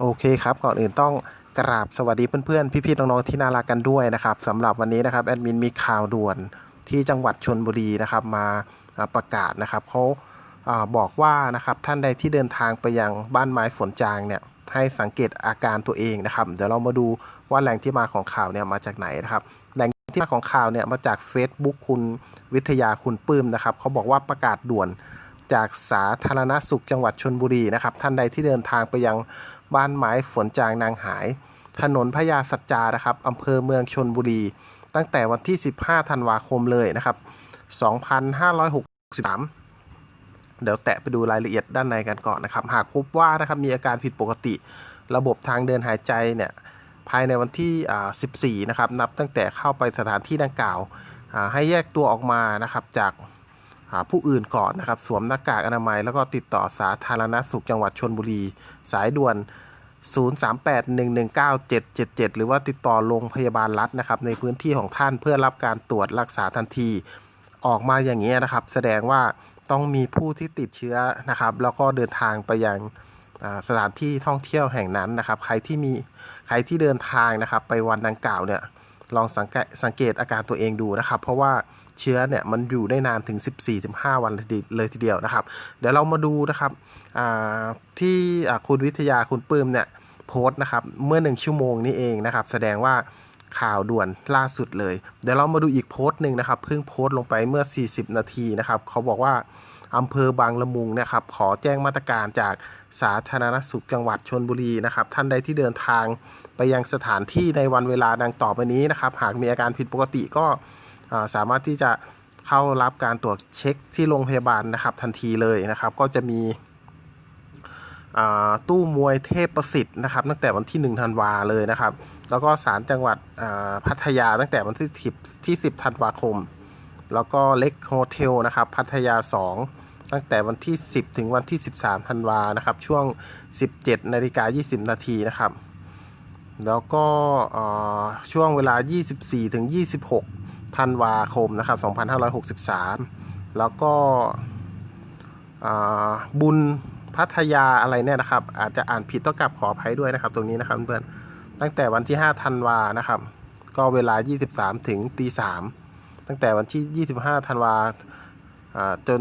โอเคครับก่อนอื่นต้องกราบสวัสดีเพื่อนๆ พี่ๆน้องๆที่น่ารักกันด้วยนะครับสำหรับวันนี้นะครับแอดมินมีข่าวด่วนที่จังหวัดชนบุรีนะครับมาประกาศนะครับเขาอ่าบอกว่านะครับท่านใดที่เดินทางไปยังบ้านไม้ฝนจางเนี่ยให้สังเกตอาการตัวเองนะครับเดี๋ยวเรามาดูว่าแหล่งที่มาของข่าวเนี่ยมาจากไหนนะครับแหล่งที่มาของข่าวเนี่ยมาจาก Facebook คุณวิทยาคุณปื้มนะครับเขาบอกว่าประกาศด่วนจากสาธารณสุขจังหวัดชนบุรีนะครับท่านใดที่เดินทางไปยัง บ้านไม้ฝนจางนางหาย ถนนพญาสัจจานะครับอำเภอเมืองชนบุรี ตั้งแต่วันที่ 15 ธันวาคมเลยนะครับ 2563 เดี๋ยวแตะไปดูรายละเอียดด้านในกันก่อนนะครับ หากพบว่านะครับมีอาการผิดปกติ ระบบทางเดินหายใจเนี่ยภายในวันที่ 14 นะครับ นับตั้งแต่เข้าไปสถานที่ดังกล่าว ให้แยกตัวออกมานะครับจาก ผู้อื่นก่อนนะครับ สวมหน้ากากอนามัย แล้วก็ติดต่อสาธารณสุขจังหวัดชนบุรี สายด่วน 0381197777 หรือว่าติดต่อโรงพยาบาลรัฐนะครับ ในพื้นที่ของท่านเพื่อรับการตรวจรักษาทันที ออกมาอย่างนี้นะครับ แสดงว่าต้องมีผู้ที่ติดเชื้อนะครับ แล้วก็เดินทางไปยังสถานที่ท่องเที่ยวแห่งนั้นนะครับ ใครที่มีใครที่เดินทางนะครับ ไปวันดังกล่าวเนี่ย ลองสังเกตสังเกตอาการตัวเองดูนะครับ เพราะว่าเชื้อเนี่ยมันอยู่ได้นานถึง 14-15 วันเลยทีเลยทีเดียวนะครับ เดี๋ยวเรามาดูนะครับที่คุณวิทยาคุณปื้มเนี่ยโพสต์นะครับเมื่อหนึ่งชั่วโมงนี้เองนะครับ แสดงว่าข่าวด่วนล่าสุดเลย เดี๋ยวเรามาดูอีกโพสต์หนึ่งนะครับ เพิ่งโพสต์ลงไปเมื่อ 40 นาทีนะครับ เขาบอกว่า อำเภอบางละมุงนะครับ ขอแจ้งมาตรการจากสาธารณสุขจังหวัดชนบุรีนะครับ ท่านใดที่เดินทางไปยังสถานที่ในวันเวลาดังต่อไปนี้นะครับ หากมีอาการผิดปกติก็สามารถที่จะเข้ารับการตรวจเช็คที่โรงพยาบาลนะครับทันทีเลยนะครับ ก็จะมีตู้มวยเทพประสิทธิ์นะครับ ตั้งแต่วันที่ 1 ธันวาเลยนะครับ แล้วก็ศาลจังหวัดพัทยาตั้งแต่วันที่ 10 ที่ 10 ธันวาคม แล้วก็เล็กโฮเทลนะครับ พัทยา 2 ตั้งแต่วันที่ 10 ถึงวันที่ 13ธันวานะครับช่วง 17นาฬิกา20 นาทีนะครับ แล้วก็ช่วงเวลา 24 ถึง 26ธันวาคมนะครับ2563 แล้วก็บุญพัทยาอะไรเนี่ยนะครับ อาจจะอ่านผิดต้องกลับขออภัยด้วยนะครับ ตรงนี้นะครับเพื่อนตั้งแต่วันที่ 5 ธันวานะครับ ก็เวลา 23 ถึงตี3ตั้งแต่วันที่ 25 ธันวาจน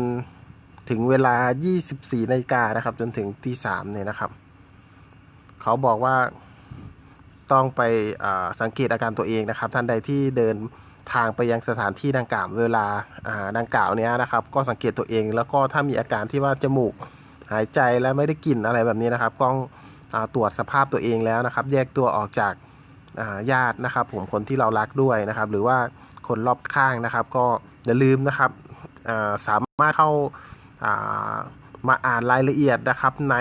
ถึงเวลา 24นาฬิกานะครับ จนถึงตี3เนี่ยนะครับ เขาบอกว่าต้องไปสังเกตอาการตัวเองนะครับ ท่านใดที่เดินทางไปยังสถานที่ดังกล่าวเวลาดังกล่าวเนี้ยนะครับ ก็สังเกตตัวเองแล้วก็ถ้ามีอาการที่ว่าจมูกหายใจและไม่ได้กลิ่นอะไรแบบนี้นะครับ ต้องอตรวจสภาพตัวเองแล้วนะครับ แยกตัวออกจากญาตินะครับผมคนที่เรารักด้วยนะครับ หรือว่าคนรอบข้างนะครับ ก็อย่าลืมนะครับสามารถเข้า มาอ่านรายละเอียดนะครับใน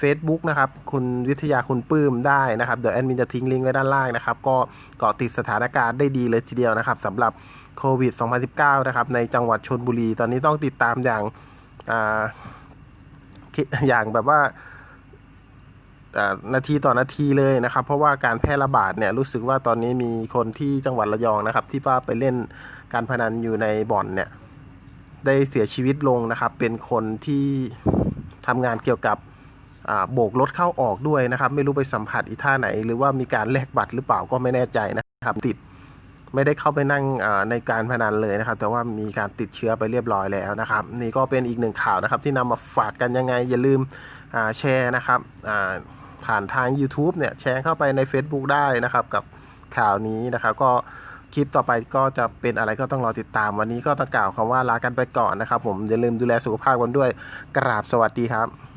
Facebook นะครับ คุณวิทยาคุณปื้มได้นะครับ เดี๋ยวแอดมินจะทิ้งลิงก์ไว้ด้านล่างนะครับ ก็เกาะติดสถานการณ์ได้ดีเลยทีเดียวนะครับสำหรับโควิด 2019 นะครับ ในจังหวัดชนบุรี ตอนนี้ต้องติดตามอย่างออย่างแบบว่าอ่านาทีต่อนาทีเลยนะครับ เพราะว่าการแพร่ระบาดเนี่ยรู้สึกว่าตอนนี้มีคนที่จังหวัดระยองนะครับ ที่ว่าไปเล่นการพนันอยู่ในบ่อนเนี่ย ได้เสียชีวิตลงนะครับ เป็นคนที่ทำงานเกี่ยวกับโบกรถเข้าออกด้วยนะครับ ไม่รู้ไปสัมผัสอีท่าไหน หรือว่ามีการแลกบัตรหรือเปล่าก็ไม่แน่ใจนะครับ ติดไม่ได้เข้าไปนั่งในการพนันเลยนะครับ แต่ว่ามีการติดเชื้อไปเรียบร้อยแล้วนะครับ นี่ก็เป็นอีกหนึ่งข่าวนะครับ ที่นำมาฝากกันยังไง อย่าลืมแชร์นะครับผ่านทาง YouTube เนี่ยแชร์เข้าไปใน Facebook ได้นะครับ กับข่าวนี้นะครับก็ คลิปต่อไปก็จะเป็นอะไรก็ต้องรอติดตามวันนี้ก็ต้องกล่าวคำว่าลากันไปก่อนนะครับ ผมอย่าลืมดูแลสุขภาพกันด้วยกราบสวัสดีครับ